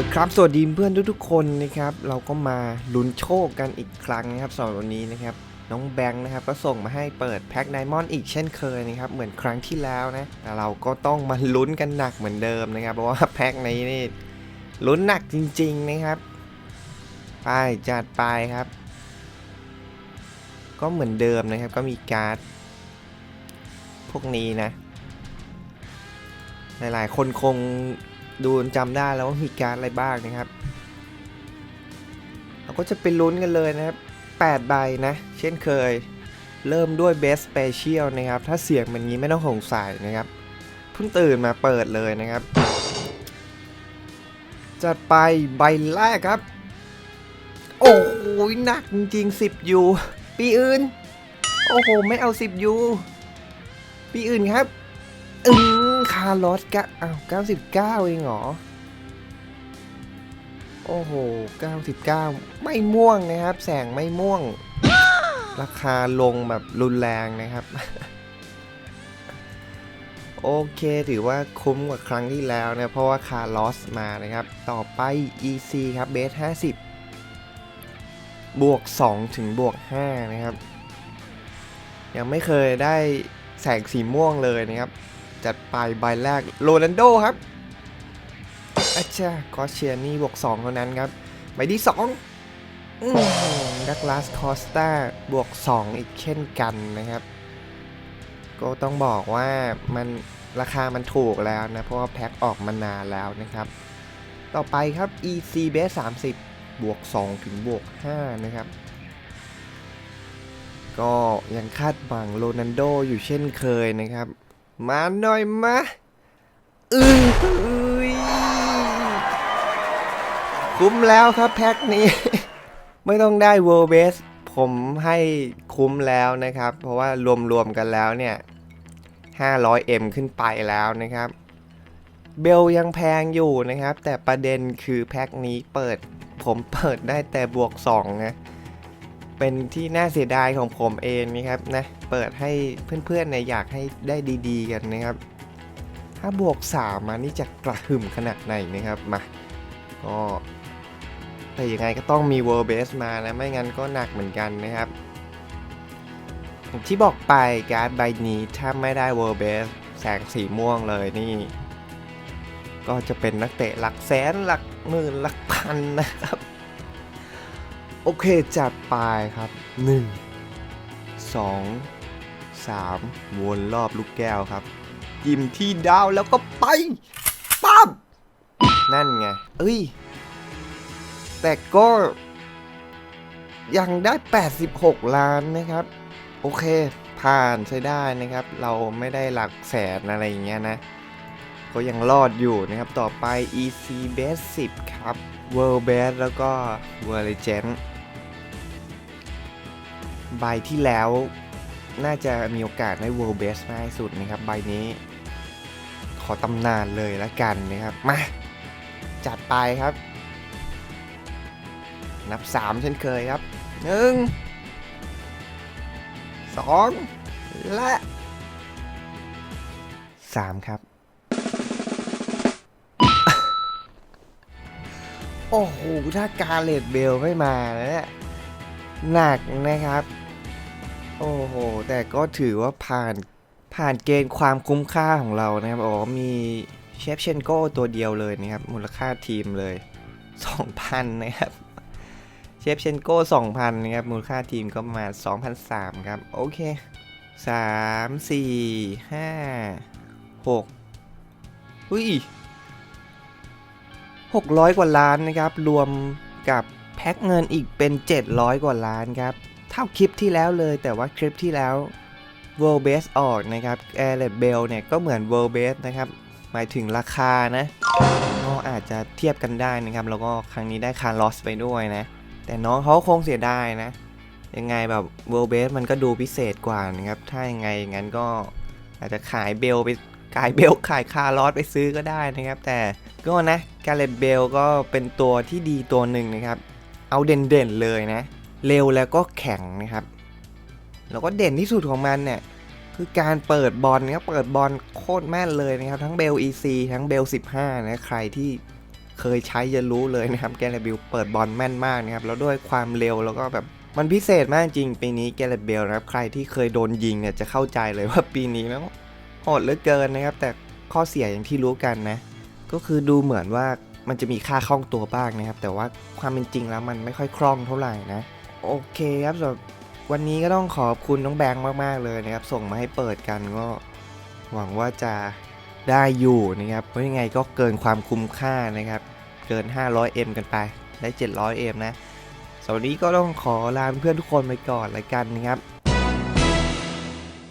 ละครับ สวัสดีเพื่อนทุกๆคนนะครับ เราก็มาลุ้นโชคกันอีกครั้งนะครับสำหรับวันนี้นะครับ น้องแบงค์นะครับก็ส่งมาให้เปิดแพ็คไดมอนด์อีกเช่นเคยนะครับ เหมือนครั้งที่แล้วนะแต่เราก็ต้องมาลุ้นกันหนักเหมือนเดิมนะครับ เพราะว่าแพ็คนี้นี่ลุ้นหนักจริง ๆนะครับ ไปจัดไปครับ ก็เหมือนเดิมนะครับ ก็มีการ์ดพวกนี้นะ หลายๆ คนคง ดูจำได้แล้วว่ามีการอะไรบ้างนะครับ เราก็จะไปลุ้นกันเลยนะครับ8ใบนะ เช่นเคย เริ่มด้วย Best Special นะครับ ถ้าเสียงแบบนี้ไม่ต้องสงสัยนะครับ เพิ่งตื่นมาเปิดเลยนะครับ จัดไปใบแรกครับ โอ้โหหนักจริงๆ10ยูปีอื่น โอ้โห ไม่เอา10ยูปีอื่นครับาร์ลอสกะอ้าว99เองเหรอ โอ้โห99ไม่ม่วงนะครับ แสงไม่ม่วง ราคาลงแบบรุนแรงนะครับ โอเคถือว่าคุ้มกว่าครั้งที่แล้วนะ เพราะว่าคาร์ลอสมานะครับ ต่อไป EC ครับเบส50บวก 2 ถึงบวก 5 นะครับ ยังไม่เคยได้แสงสีม่วงเลยนะครับ จัดไปใบแรกโรนัลโดครับอาจารย์กอเชียนี่บวก2เท่านั้นครับใบที่2ดักลาสคอสตาบวก 2 อีกเช่นกันนะครับ ก็ต้องบอกว่ามันราคามันถูกแล้วนะ เพราะว่าแพ็คออกมานานแล้วนะครับ ต่อไปครับ EC b a s 30 บวก 2 ถึงบวก 5 นะครับ ก็ยังคาดหวังโรนัลโดอยู่เช่นเคยนะครับ มาหน่อยมาอือหือคุ้มแล้วครับแพ็คนี้ ไม่ต้องได้ World Base ผมให้คุ้มแล้วนะครับ เพราะว่ารวมๆกันแล้วเนี่ย 500M ขึ้นไปแล้วนะครับ เบลยังแพงอยู่นะครับ แต่ประเด็นคือแพ็คนี้เปิด ผมเปิดได้แต่บวก2นะ เป็นที่น่าเสียดายของผมเองนะครับนะเปิดให้เพื่อนๆเนี่ยอยากให้ได้ดีๆ กันนะครับ ถ้าบวก3มานี่จะกระหึ่มขนาดไหนนะครับมาก็แต่ยังไงก็ต้องมี World Base มานะไม่งั้นก็หนักเหมือนกันนะครับ ที่บอกไปการ์ดใบนี้ถ้าไม่ได้ World Base แสงสีม่วงเลยนี่ ก็จะเป็นนักเตะหลักแสนหลักหมื่นหลักพันนะครับ โอเคจัดไปครับ 1 2 3 วนรอบลูกแก้วครับยิ้มที่ดาวแล้วก็ไปปั๊บนั่นไง เอ้ย แต่ก็ยังได้ 86 ล้านนะครับ โอเค ผ่านใช้ได้นะครับ เราไม่ได้หลักแสนอะไรอย่างเงี้ยนะ ก็ยังรอดอยู่นะครับ ต่อไป EC Base 10 ครับ World Base แล้วก็ World Legend ใบที่แล้วน่าจะมีโอกาสได้ World Best มากที่สุดนะครับ ใบนี้ ขอตำนานเลยละกันนะครับ มา จัดไปครับ นับ 3 เช่นเคยครับ 1 2 และ 3 ครับ โอ้โห ถ้าการเลดเบลไม่มาแล้วเนี่ยหนักนะครับ โอ้โห แต่ก็ถือว่าผ่านผ่านเกณฑ์ความคุ้มค่าของเรานะครับ อ๋อ มีเชฟเชนโก้ตัวเดียวเลยนะครับ มูลค่าทีมเลย 2,000 นะครับ เชฟเชนโก้ 2,000 นะครับ มูลค่าทีมก็ประมาณ2,003ครับ โอเค 3 4 5 6อุ้ย600 กว่าล้านนะครับ รวมกับแพ็คเงินอีกเป็น 700 กว่าล้านครับ เท่าคลิปที่แล้วเลย แต่ว่าคลิปที่แล้ว World Base ออกนะครับ a i r l e Bell เนี่ยก็เหมือน World Base นะครับ หมายถึงราคานะก็อาจจะเทียบกันได้นะครับ แล้วก็ครั้งนี้ได้คาร์ลอสไปด้วยนะ แต่น้องเขาคงเสียดายนะ ยังไงแบบ World Base มันก็ดูพิเศษกว่านะครับ ถ้ายังไงงั้นก็อาจจะขายเบลไปขายเบลขายคาร์ลอสไปซื้อก็ได้นะครับ แต่ก็นะการเลตเบลก็เป็นตัวที่ดีตัวหนึ่งนะครับ เอาเด่นๆเลยนะ เร็วแล้วก็แข็งนะครับแล้วก็เด่นที่สุดของมันเนี่ยคือการเปิดบอลนะครับเปิดบอลโคตรแม่นเลยนะครับ ทั้งเบล EC ทั้งเบล 15 นะใครที่เคยใช้จะรู้เลยนะครับแกลบิลเปิดบอลแม่นมากนะครับแล้วด้วยความเร็วแล้วก็แบบมันพิเศษมากจริงปีนี้แกลเบลนะครับ ใครที่เคยโดนยิงเนี่ยจะเข้าใจเลยว่าปีนี้แม่งโหดเหลือเกินนะครับ แต่ข้อเสียอย่างที่รู้กันนะ ก็คือดูเหมือนว่ามันจะมีค่าคล่องตัวบ้างนะครับ แต่ว่าความเป็นจริงแล้วมันไม่ค่อยคล่องเท่าไหร่นะ โอเคครับสำหรับวันนี้ก็ต้องขอบคุณน้องแบงค์มาก ๆ เลยนะครับ ส่งมาให้เปิดกันก็หวังว่าจะได้อยู่นะครับเพราะยังไงก็เกินความคุ้มค่านะครับ เกิน 500M กันไป ได้ 700M นะสำหรับวันนี้ก็ต้องขอลาเพื่อนทุกคนไปก่อนละกันนะครับ